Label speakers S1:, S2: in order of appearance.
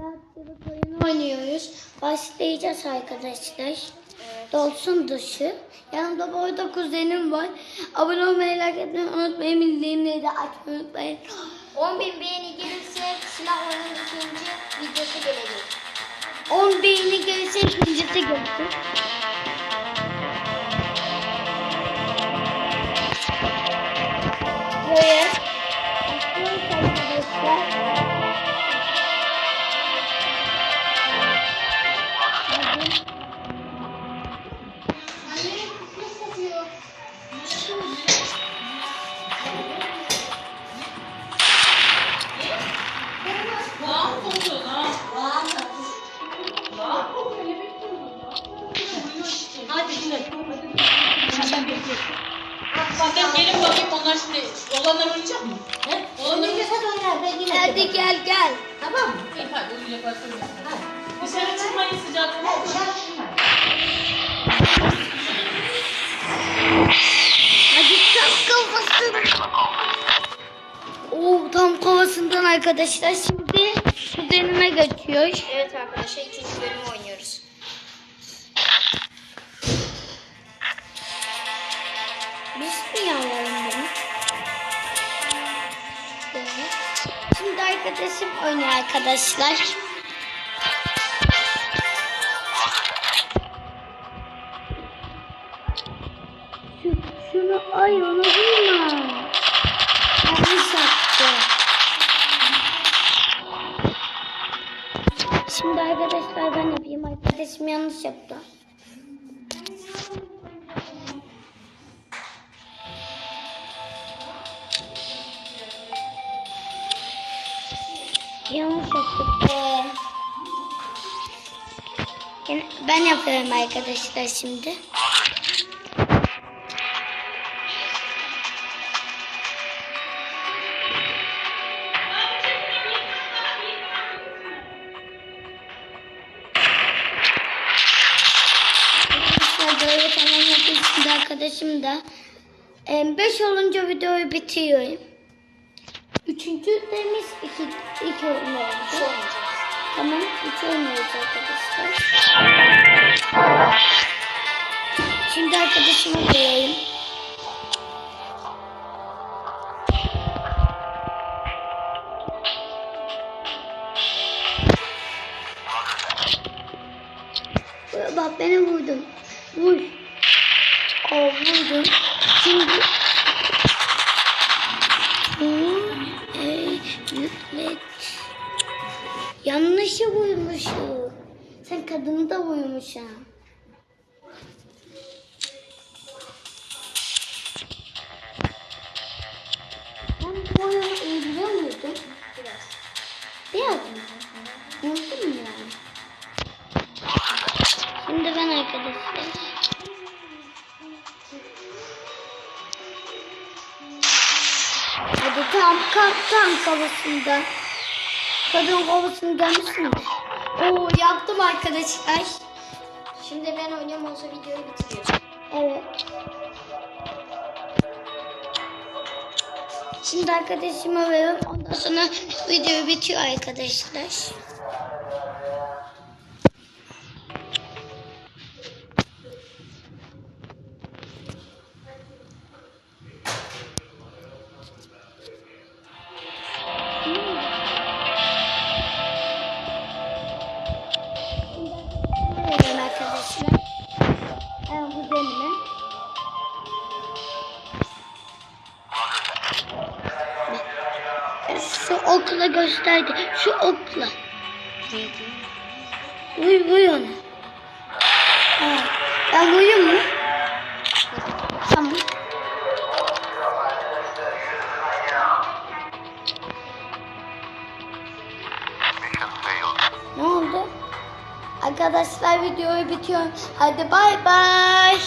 S1: Rahatçılık oyunu oynuyoruz. Başlayacağız arkadaşlar. Dolsun dışı. Yanımda bu arada kuzenim var. Abone olmayı, like etmeyi unutmayın. Bildirimleri de açmayı unutmayın.
S2: 10 bin beğeni gelirse silah oyunun ikinci videosu gelecek.
S1: 10 beğeni gelirse ikincisi gelecek. Böyle. Başlıyoruz arkadaşlar.
S3: Zaten gelin bakayım onlar şimdi olanlar oynayacak mı? He? Olanlar oynayacak mı?
S1: Hadi gel gel.
S3: İyi hadi oynayacak başka şey. Dışarı çıkmayın sıcakta.
S1: Hadi tam kafasını. Oo tam kafasından arkadaşlar. Şimdi kuzenime geçiyor.
S2: Evet arkadaşlar ikinci bölümü oynuyoruz.
S1: Arkadaşım oynuyor arkadaşlar. Şu, şunu ay onu vurma. Yanlış yaptı. Şimdi arkadaşlar ben yapayım. Arkadaşım yanlış yaptı. Yanlış yaptık. Ben yapıyorum arkadaşlar. Şimdi arkadaşım da 5 olunca videoyu bitiriyorum. Üçüncü temiz iki, iki oyun oldu. Tamam, üç oynuyoruz arkadaşlar. Şimdi arkadaşıma koyayım. Bak beni vurdun. Vur. Aa, vurdun. Şimdi yüklet. Yanlışı vurmuşum. Sen kadını da vurmuşsun. Ben bu oyunu iyi biliyor muydun?
S2: Biraz.
S1: Biraz mı? Unuttun mu yani? Şimdi ben arkadaşlar. Tam kafasında. Kadın kafasını gelmişsin. Oo yaptım arkadaşlar.
S2: Şimdi ben oynuyorum olsa videoyu bitiriyoruz.
S1: Evet. Şimdi arkadaşıma veriyorum. Ondan sonra video bitiyor arkadaşlar. Ben bu denime. Şu okla gösterdi. Şu okla. Vuy vuy onu. Ben vurayım mı? Arkadaşlar videoyu bitiyor. Hadi bay bay.